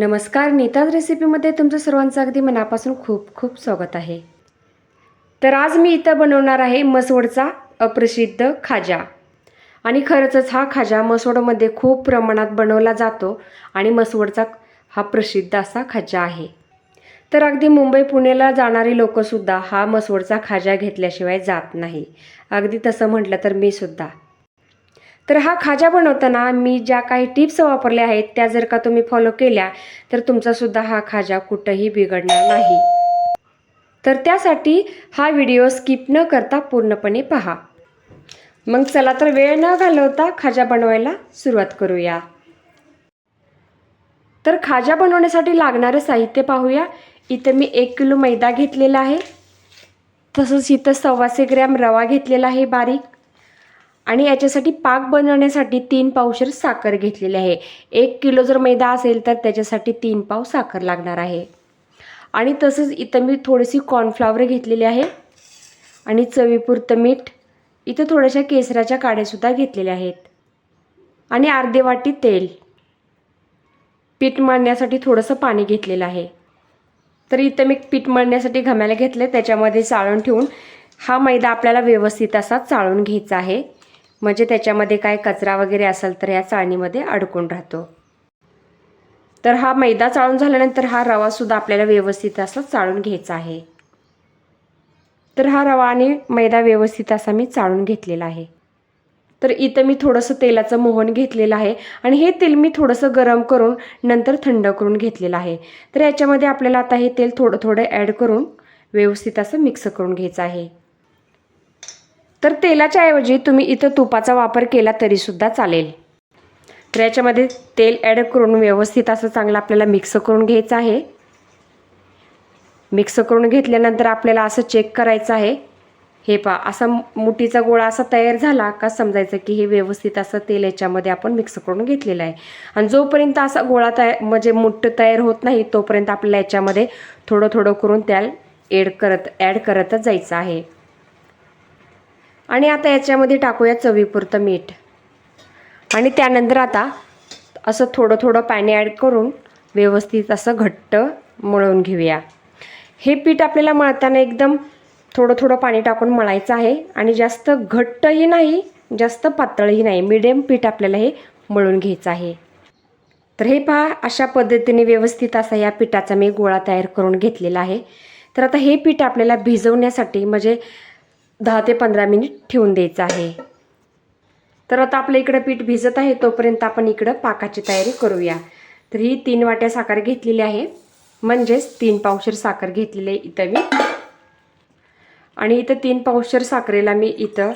नमस्कार नीताज रेसिपीमध्ये तुमचं सर्वांचं अगदी मनापासून खूप खूप स्वागत आहे. तर आज मी इथं बनवणार आहे मसवडचा अप्रसिद्ध खाजा. आणि खरंचच हा खाजा मसवडमध्ये खूप प्रमाणात बनवला जातो आणि मसवडचा हा प्रसिद्ध असा खाजा आहे. तर अगदी मुंबई पुणेला जाणारी लोकंसुद्धा हा मसवडचा खाजा घेतल्याशिवाय जात नाही. अगदी तसं म्हटलं तर मी सुद्धा तर हा खाजा बनवताना मी ज्या काही टिप्स वापरल्या आहेत त्या जर का तुम्ही फॉलो केल्या तर तुमचासुद्धा हा खाजा कुठंही बिघडणार नाही. तर त्यासाठी हा व्हिडिओ स्किप न करता पूर्णपणे पहा. मग चला तर वेळ न घालवता खाजा बनवायला सुरुवात करूया. तर खाजा बनवण्यासाठी लागणारं साहित्य पाहूया. इथं मी एक किलो मैदा घेतलेला आहे. तसंच इथं सव्वाशे ग्रॅम रवा घेतलेला आहे बारीक. आणि याच्यासाठी पाक बनवण्यासाठी तीन पावशेर साखर घेतलेली आहे. एक किलो जर मैदा असेल तर त्याच्यासाठी तीन पाव साखर लागणार आहे. आणि तसंच इथं मी थोडीशी कॉर्नफ्लावर घेतलेली आहे. आणि चवीपुरतं मीठ इथं थोड्याशा केसराच्या काड्यासुद्धा घेतलेल्या आहेत. आणि अर्धे वाटी तेल. पीठ मळण्यासाठी थोडंसं पाणी घेतलेलं आहे. तर इथं मी पीठ मळण्यासाठी घम्याला घेतले त्याच्यामध्ये चाळून ठेवून हा मैदा आपल्याला व्यवस्थित असा चाळून घ्यायचा आहे. म्हणजे त्याच्यामध्ये काय कचरा वगैरे असेल तर या चाळणीमध्ये अडकून राहतो. तर हा मैदा चाळून झाल्यानंतर हा रवासुद्धा आपल्याला व्यवस्थित असा चाळून घ्यायचा आहे. तर हा रवा आणि मैदा व्यवस्थित असा मी चाळून घेतलेला आहे. तर इथं मी थोडंसं तेलाचं मोहन घेतलेलं आहे आणि हे तेल मी थोडंसं गरम करून नंतर थंड करून घेतलेलं आहे. तर याच्यामध्ये आपल्याला आता हे तेल थोडं थोडं ॲड करून व्यवस्थित असं मिक्स करून घ्यायचं आहे. तर तेलाच्या ऐवजी तुम्ही इथं तुपाचा वापर केला तरीसुद्धा चालेल. तर याच्यामध्ये तेल ॲड करून व्यवस्थित असं चांगलं आपल्याला मिक्स करून घ्यायचं आहे. मिक्स करून घेतल्यानंतर आपल्याला असं चेक करायचं आहे. हे पा असा मुठीचा गोळा असा तयार झाला का समजायचं की हे व्यवस्थित असं तेल याच्यामध्ये आपण मिक्स करून घेतलेलं आहे. आणि जोपर्यंत असा गोळा तयार म्हणजे मुठ तयार होत नाही तोपर्यंत आपल्याला याच्यामध्ये थोडं थोडं करून त्याला एड करत ॲड करतच जायचं आहे. आणि आता याच्यामध्ये टाकूया चवीपुरतं मीठ. आणि त्यानंतर आता असं थोडं थोडं पाणी ॲड करून व्यवस्थित असं घट्ट मळून घेऊया. हे पीठ आपल्याला मळताना एकदम थोडं थोडं पाणी टाकून मळायचं आहे आणि जास्त घट्टही नाही जास्त पातळही नाही. मिडियम पीठ आपल्याला हे मळून घ्यायचं आहे. तर हे पहा अशा पद्धतीने व्यवस्थित असा या पिठाचा मी गोळा तयार करून घेतलेला आहे. तर आता हे पीठ आपल्याला भिजवण्यासाठी म्हणजे दहा ते पंधरा मिनिट ठेवून द्यायचं आहे. तर आता आपल्या इकडं पीठ भिजत आहे तोपर्यंत आपण इकडं पाकाची तयारी करूया. तर ही तीन वाट्या साखर घेतलेली आहे. म्हणजेच तीन पावशेर साखर घेतलेली आहे इथं मी. आणि इथं तीन पावशेर साखरेला मी इथं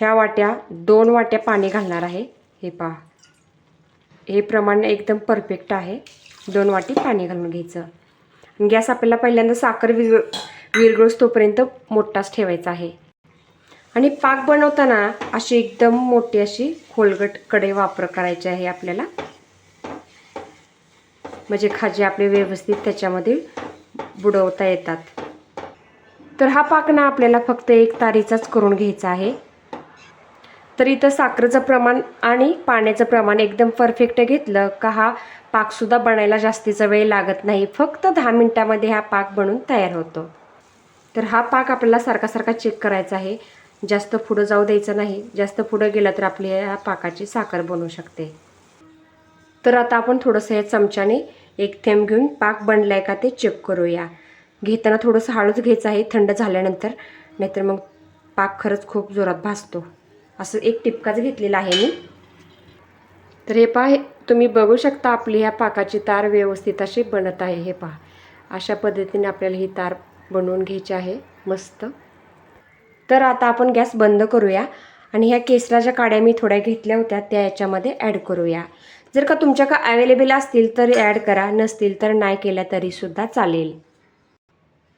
ह्या वाट्या दोन वाट्या पाणी घालणार आहे. हे पहा. हे प्रमाण एकदम परफेक्ट आहे. दोन वाटी पाणी घालून घ्यायचं. गॅस आपल्याला पहिल्यांदा साखर विरघ विरघळूस तोपर्यंत मोठाच ठेवायचा आहे. आणि पाक बनवताना अशी एकदम मोठी अशी खोलगटकडे वापर करायची आहे आपल्याला. म्हणजे खाजे आपले व्यवस्थित त्याच्यामध्ये बुडवता येतात. तर हा पाक ना आपल्याला फक्त एक तारीचाच करून घ्यायचा आहे. तर इथं साखरेचं प्रमाण आणि पाण्याचं प्रमाण एकदम परफेक्ट घेतलं का हा पाकसुद्धा बनायला जास्तीचा वेळ लागत नाही. फक्त दहा मिनटामध्ये हा पाक बनून तयार होतो. तर हा पाक आपल्याला सारखा सारखा चेक करायचा आहे. जास्त पुढं जाऊ द्यायचं नाही. जास्त पुढं गेलं तर आपली या पाकाची साखर बनू शकते. तर आता आपण थोडंसं या चमच्याने एक थेंब घेऊन पाक बनलाय का ते चेक करूया. घेताना थोडंसं हळूच घ्यायचं आहे थंड झाल्यानंतर. नाहीतर मग पाक खरंच खूप जोरात भासतो असं एक टिपकाच घेतलेला आहे मी. तर हे पहा तुम्ही बघू शकता आपली ह्या पाकाची तार व्यवस्थित अशी बनत आहे. हे पहा अशा पद्धतीने आपल्याला ही तार बनवून घ्यायचे आहे. मस्त. तर आता आपण गॅस बंद करूया आणि ह्या केसराच्या काड्या मी थोड्या घेतल्या होत्या त्या याच्यामध्ये ॲड करूया. जर का तुमच्याकडे अवेलेबल असतील तर ॲड करा नसतील तर नाही केल्या तरीसुद्धा चालेल.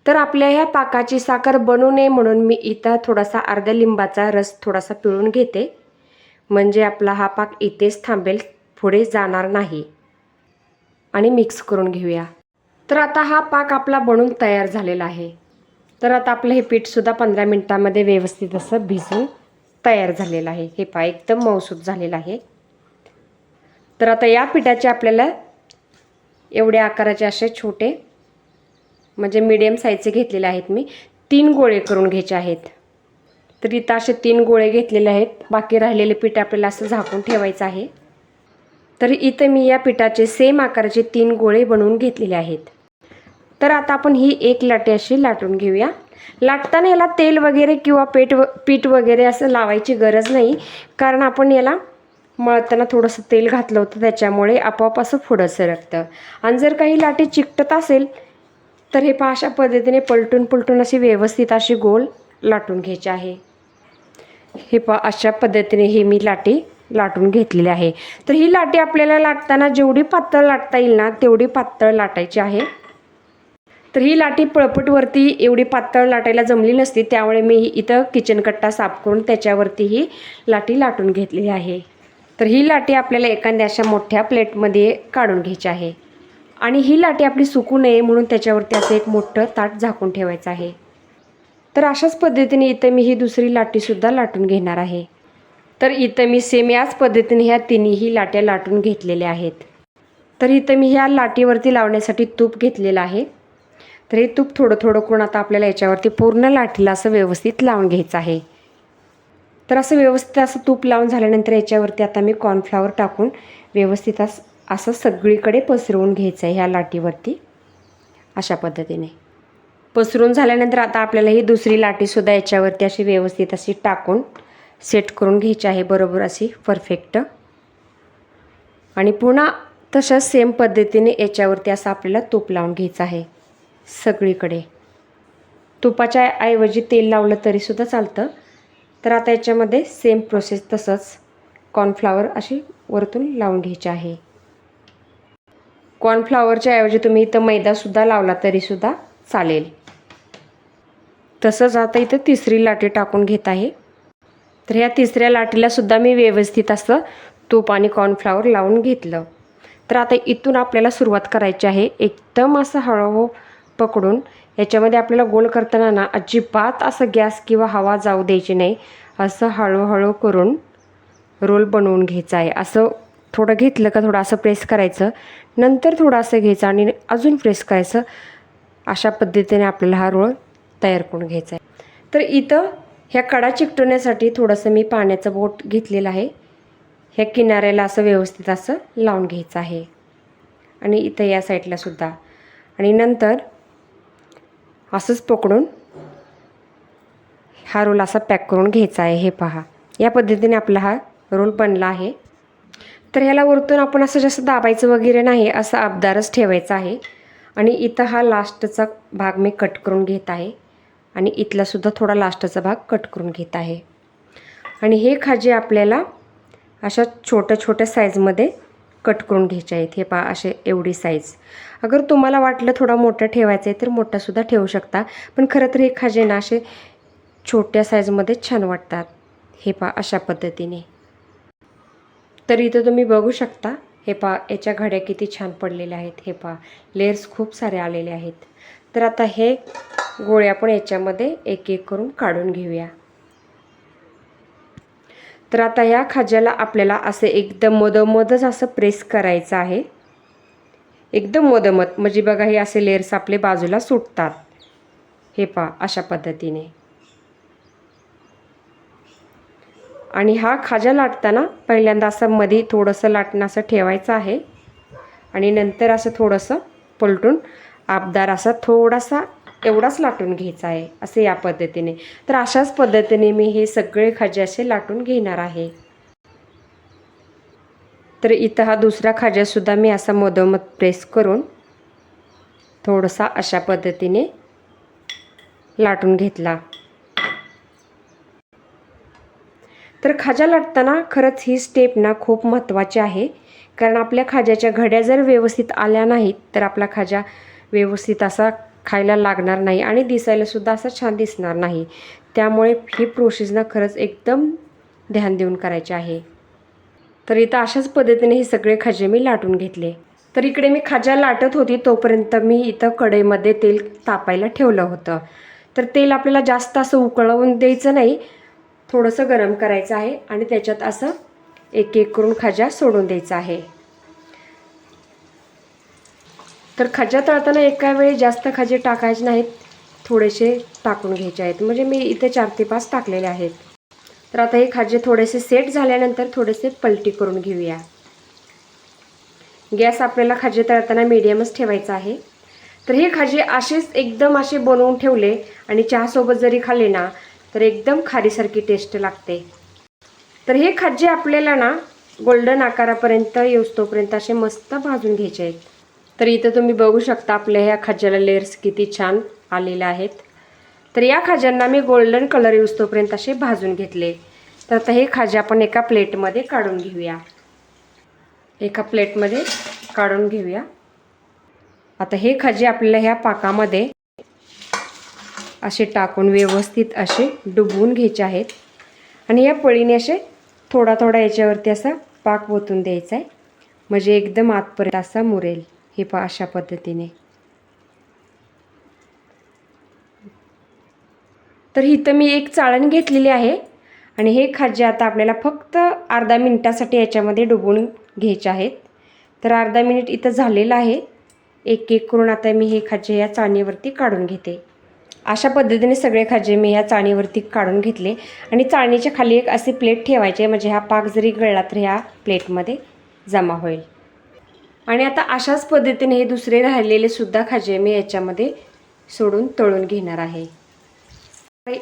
तर आपल्या ह्या पाकाची साखर बनू नये म्हणून मी इथं थोडासा अर्ध्या लिंबाचा रस थोडासा पिळून घेते. म्हणजे आपला हा पाक इथेच थांबेल पुढे जाणार नाही. आणि मिक्स करून घेऊया. तर आता हा पाक आपला बनून तयार झालेला आहे. तर आता आपलं हे पीठसुद्धा पंधरा मिनटामध्ये व्यवस्थित असं भिजून तयार झालेलं आहे. हे पा एकदम मऊसूत झालेलं आहे. तर आता या पिठाचे आपल्याला एवढ्या आकाराचे असे छोटे म्हणजे मीडियम साईजचे घेतलेले आहेत मी. तीन गोळे करून घ्यायचे आहेत. तर इथं असे तीन गोळे घेतलेले आहेत. बाकी राहिलेले पीठ आपल्याला असं झाकून ठेवायचं आहे. तर इथं मी या पिठाचे सेम आकाराचे तीन गोळे बनवून घेतलेले आहेत. तर आता आपण ही एक लाटे अशी लाटून घेऊया. लाटताना याला तेल वगैरे किंवा पेट व पीठ वगैरे असं लावायची गरज नाही. कारण आपण याला मळताना थोडंसं तेल घातलं होतं त्याच्यामुळे आपोआप असं पुढं सरकतं. आणि जर काही लाटी चिकटत असेल तर हे पहा अशा पद्धतीने पलटून पलटून अशी व्यवस्थित अशी गोल लाटून घ्यायची आहे. हे पहा अशा पद्धतीने ही मी लाटी लाटून घेतलेली आहे. तर ही लाटी आपल्याला लाटताना जेवढी पातळ लाटता येईल ना तेवढी पातळ लाटायची आहे. तर ही लाटी पळपटवरती एवढी पातळ लाटायला जमली नसती त्यामुळे मी इथं किचन कट्टा साफ करून त्याच्यावरती ही लाटी लाटून घेतलेली आहे. तर ही लाटी आपल्याला एखाद्या अशा मोठ्या प्लेटमध्ये काढून घ्यायची आहे. आणि ही लाटी आपली सुकू नये म्हणून त्याच्यावरती असं एक मोठं ताट झाकून ठेवायचं आहे. तर अशाच पद्धतीने इथं मी ही दुसरी लाटीसुद्धा लाटून घेणार आहे. तर इथं मी सेम याच पद्धतीने ह्या तिन्ही लाट्या लाटून घेतलेल्या आहेत. तर इथं मी ह्या लाटीवरती लावण्यासाठी तूप घेतलेलं आहे. तर हे तूप थोडं थोडं करून आता आपल्याला याच्यावरती पूर्ण लाटीला असं व्यवस्थित लावून घ्यायचं आहे. तर असं व्यवस्थित असं तूप लावून झाल्यानंतर याच्यावरती आता मी कॉर्नफ्लावर टाकून व्यवस्थित असं सगळीकडे पसरवून घ्यायचं आहे ह्या लाटीवरती. अशा पद्धतीने. पसरून झाल्यानंतर आता आपल्याला ही दुसरी लाटीसुद्धा याच्यावरती अशी व्यवस्थित अशी टाकून सेट करून घ्यायची आहे. बरोबर अशी परफेक्ट आणि पुन्हा तशाच सेम पद्धतीने याच्यावरती असं आपल्याला तूप लावून घ्यायचं आहे. सगळीकडे. तुपाच्या ऐवजी तेल लावलं तरीसुद्धा चालतं. तर आता याच्यामध्ये सेम प्रोसेस तसंच कॉर्नफ्लावर अशी वरतून लावून घ्यायची आहे. कॉर्नफ्लावरच्या ऐवजी तुम्ही इथं मैदासुद्धा लावला तरीसुद्धा चालेल. तसंच आता इथं तिसरी लाटी टाकून घेत आहे. तर ह्या तिसऱ्या लाटीलासुद्धा मी व्यवस्थित असं तूप आणि कॉर्नफ्लावर लावून घेतलं. तर आता इथून आपल्याला सुरुवात करायची आहे. एकदम असं हळूहळू पकडून याच्यामध्ये आपल्याला गोल करताना ना अजिबात असं गॅस किंवा हवा जाऊ द्यायची नाही. असं हळूहळू करून रोल बनवून घ्यायचा आहे. असं थोडं घेतलं का थोडं असं प्रेस करायचं. नंतर थोडं असं घ्यायचं आणि अजून प्रेस करायचं. अशा पद्धतीने आपल्याला हा रोळ तयार करून घ्यायचा आहे. तर इथं ह्या कडा चिकटवण्यासाठी थोडंसं मी पाण्याचं बोट घेतलेलं आहे. ह्या किनाऱ्याला असं व्यवस्थित असं लावून घ्यायचं आहे. आणि इथं या साईडला सुद्धा. आणि नंतर असंच पकडून हा रोल असा पॅक करून घ्यायचा आहे हे पहा. या पद्धतीने आपला हा रोल बनला आहे. तर ह्याला वरतून आपण असं जास्त दाबायचं वगैरे नाही असं अबदारच ठेवायचा आहे. आणि इथं हा लास्टचा भाग मी कट करून घेत आहे. आणि इथलासुद्धा थोडा लास्टचा भाग कट करून घेत आहे. आणि हे खाजे आपल्याला अशा छोट्या छोट्या साईजमध्ये कट करून घ्यायचे आहेत. हे पहा असे एवढी साईज अगर तुम्हाला वाटलं थोडा मोठा ठेवायचा आहे तर मोठासुद्धा ठेवू शकता. पण खरं तर हे खाजे ना असे छोट्या साईजमध्ये छान वाटतात. हे पहा अशा पद्धतीने. तर इथं तुम्ही बघू शकता हे पहा याच्या घड्या किती छान पडलेल्या आहेत. हे पहा लेअर्स खूप सारे आलेले आहेत. तर आता हे गोळे आपण याच्यामध्ये एक एक करून काढून घेऊया. तर आता या खाज्याला आपल्याला असं एकदम मधोमधच असं प्रेस करायचं आहे. एकदम मधोमध म्हणजे बघा हे असे लेअर्स आपले बाजूला सुटतात. हे पहा अशा पद्धतीने. आणि हा खाजा लाटताना पहिल्यांदा असं मध्ये थोडंसं लाटणं असं ठेवायचं आहे. आणि नंतर असं थोडंसं पलटून आबदार असा थोडासा एवढाच लाटून घ्यायचा आहे असे या पद्धतीने. तर अशाच पद्धतीने मी हे सगळे खाजे असे लाटून घेणार आहे. तर इथं हा दुसरा खाज्यासुद्धा मी असा मधोमध प्रेस करून थोडासा अशा पद्धतीने लाटून घेतला. तर खाजा लाटताना खरंच ही स्टेप ना खूप महत्त्वाची आहे. कारण आपल्या खाज्याच्या घड्या जर व्यवस्थित आल्या नाहीत तर आपला खाजा व्यवस्थित असा खायला लागणार नाही आणि दिसायलासुद्धा असं छान दिसणार नाही. त्यामुळे ही प्रोसेसना खरंच एकदम ध्यान देऊन करायची आहे. तर इथं अशाच पद्धतीने हे सगळे खाजे मी लाटून घेतले. तर इकडे मी खाज्या लाटत होती तोपर्यंत मी इथं कढईमध्ये तेल तापायला ठेवलं होतं. तर तेल आपल्याला जास्त असं उकळवून द्यायचं नाही थोडंसं गरम करायचं आहे आणि त्याच्यात असं एक एक करून खाज्या सोडून द्यायचं आहे. तर खाज्या तळताना एका वेळी जास्त खजे टाकायचे नाहीत थोडेसे टाकून घ्यायचे आहेत. म्हणजे मी इथे चार ते पाच टाकलेले आहेत. तर आता हे खाजे थोडेसे सेट झाल्यानंतर थोडेसे पलटी करून घेऊया. गॅस आपल्याला खाजे तळताना मीडियमच ठेवायचा आहे. तर हे खाजे असेच एकदम असे बनवून ठेवले आणि चहासोबत जरी खाल्ले ना तर एकदम खारीसारखी टेस्ट लागते. तर हे खाजे आपल्याला ना गोल्डन आकारापर्यंत येऊस्तोपर्यंत असे मस्त भाजून घ्यायचे आहेत. तर इथं तुम्ही बघू शकता आपल्या ह्या खाज्याला लेअर्स किती छान आलेल्या आहेत. तर या खाज्यांना मी गोल्डन कलर येऊस्तोपर्यंत असे भाजून घेतले. तर आता हे खाजे आपण एका प्लेटमध्ये काढून घेऊया. एका प्लेटमध्ये काढून घेऊया. आता हे खाजे आपल्याला ह्या पाकामध्ये असे टाकून व्यवस्थित असे डुबवून घ्यायचे आहेत. आणि या पळीने असे थोडा थोडा याच्यावरती असा पाक ओतून द्यायचा आहे. म्हणजे एकदम आतपर्यंत असा मुरेल. हे पा अशा पद्धतीने. तर इथं मी एक चाळण घेतलेली आहे आणि हे खाजे आता आपल्याला फक्त अर्धा मिनिटासाठी याच्यामध्ये डुबून घ्यायचे आहेत. तर अर्धा मिनिट इथं झालेलं आहे. एक एक करून आता मी हे खाजे या चाळणीवरती काढून घेते. अशा पद्धतीने सगळे खाजे मी ह्या चाळणीवरती काढून घेतले आणि चाळणीच्या खाली एक असे प्लेट ठेवायचे म्हणजे हा पाक जरी गळला तर ह्या प्लेटमध्ये जमा होईल. आणि आता अशाच पद्धतीने हे दुसरे राहिलेले सुद्धा खाजे मी याच्यामध्ये सोडून तळून घेणार आहे.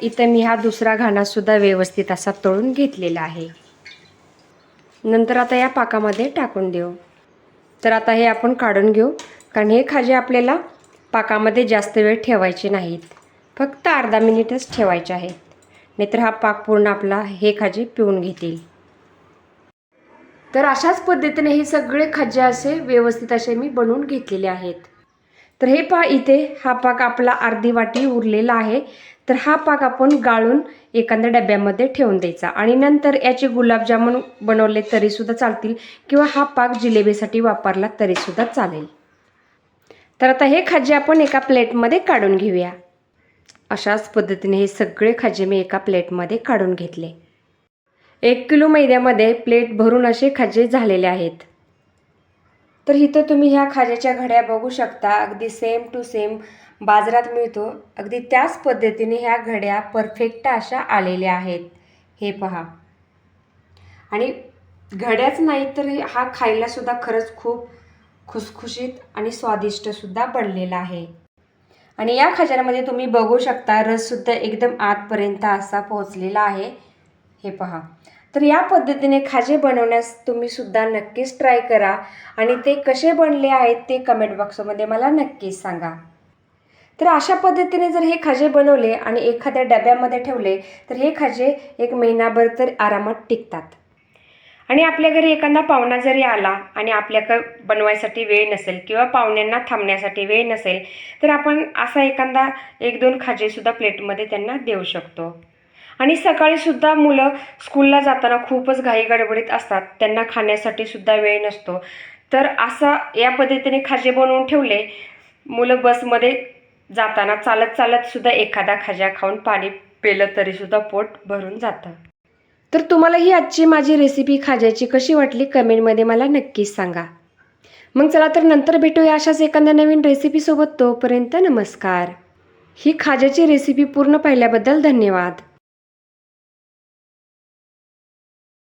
इथं मी हा दुसरा घाणासुद्धा व्यवस्थित असा तळून घेतलेला आहे. नंतर आता या पाकामध्ये टाकून देऊ. तर आता हे आपण काढून घेऊ. कारण हे खाजे आपल्याला पाकामध्ये जास्त वेळ ठेवायचे नाहीत. फक्त अर्धा मिनिटच ठेवायचे आहेत. नाहीतर हा पाक पूर्ण आपला हे खाजे पिऊन घेतील. तर अशाच पद्धतीने हे सगळे खज्जे असे व्यवस्थित असे मी बनवून घेतलेले आहेत. तर हे पा इथे हा पाक आपला अर्धी वाटी उरलेला आहे. तर हा पाक आपण गाळून एखाद्या डब्यामध्ये ठेवून द्यायचा. आणि नंतर याचे गुलाबजामुन बनवले तरीसुद्धा चालतील किंवा हा पाक जिलेबीसाठी वापरला तरीसुद्धा चालेल. तर आता हे खाजे आपण एका प्लेटमध्ये काढून घेऊया. अशाच पद्धतीने हे सगळे खाजे मी एका प्लेटमध्ये काढून घेतले. एक किलो मैद्यामध्ये प्लेट भरून असे खाजे झालेले आहेत. तर इथं तुम्ही ह्या खाज्याच्या घड्या बघू शकता. अगदी सेम टू सेम बाजारात मिळतो. अगदी त्याच पद्धतीने ह्या घड्या परफेक्ट अशा आलेल्या आहेत. हे पहा. आणि घड्याच नाही तर हा खायलासुद्धा खरंच खूप खुसखुशीत आणि स्वादिष्टसुद्धा बनलेला आहे. आणि या खाज्यामध्ये तुम्ही बघू शकता रससुद्धा एकदम आतपर्यंत असा पोहोचलेला आहे. हे पहा. तर या पद्धतीने खाजे बनवण्यास तुम्ही सुद्धा नक्कीच ट्राय करा. आणि ते कसे बनले आहेत ते कमेंट बॉक्समध्ये मला नक्कीच सांगा. तर अशा पद्धतीने जर हे खाजे बनवले आणि एखाद्या डब्यामध्ये ठेवले तर हे खाजे एक महिनाभर तर आरामात टिकतात. आणि आपल्या घरी एखादा पाहुणा जरी आला आणि आपल्याकडं बनवायसाठी वेळ नसेल किंवा पाहुण्यांना थांबण्यासाठी वेळ नसेल तर आपण असा एखादा एक दोन खाजेसुद्धा प्लेटमध्ये त्यांना देऊ शकतो. आणि सकाळीसुद्धा मुलं स्कूलला जाताना खूपच घाई गडबडीत असतात. त्यांना खाण्यासाठी सुद्धा वेळ नसतो. तर असा या पद्धतीने खाजे बनवून ठेवले. मुलं बसमध्ये जाताना चालत चालतसुद्धा एखादा खाजा खाऊन पाणी पेलं तरीसुद्धा पोट भरून जातं. तर तुम्हाला ही आजची माझी रेसिपी खाज्याची कशी वाटली कमेंटमध्ये मला नक्कीच सांगा. मग चला तर नंतर भेटूया अशाच एखाद्या नवीन रेसिपीसोबत तोपर्यंत नमस्कार. ही खाज्याची रेसिपी पूर्ण पाहिल्याबद्दल धन्यवाद.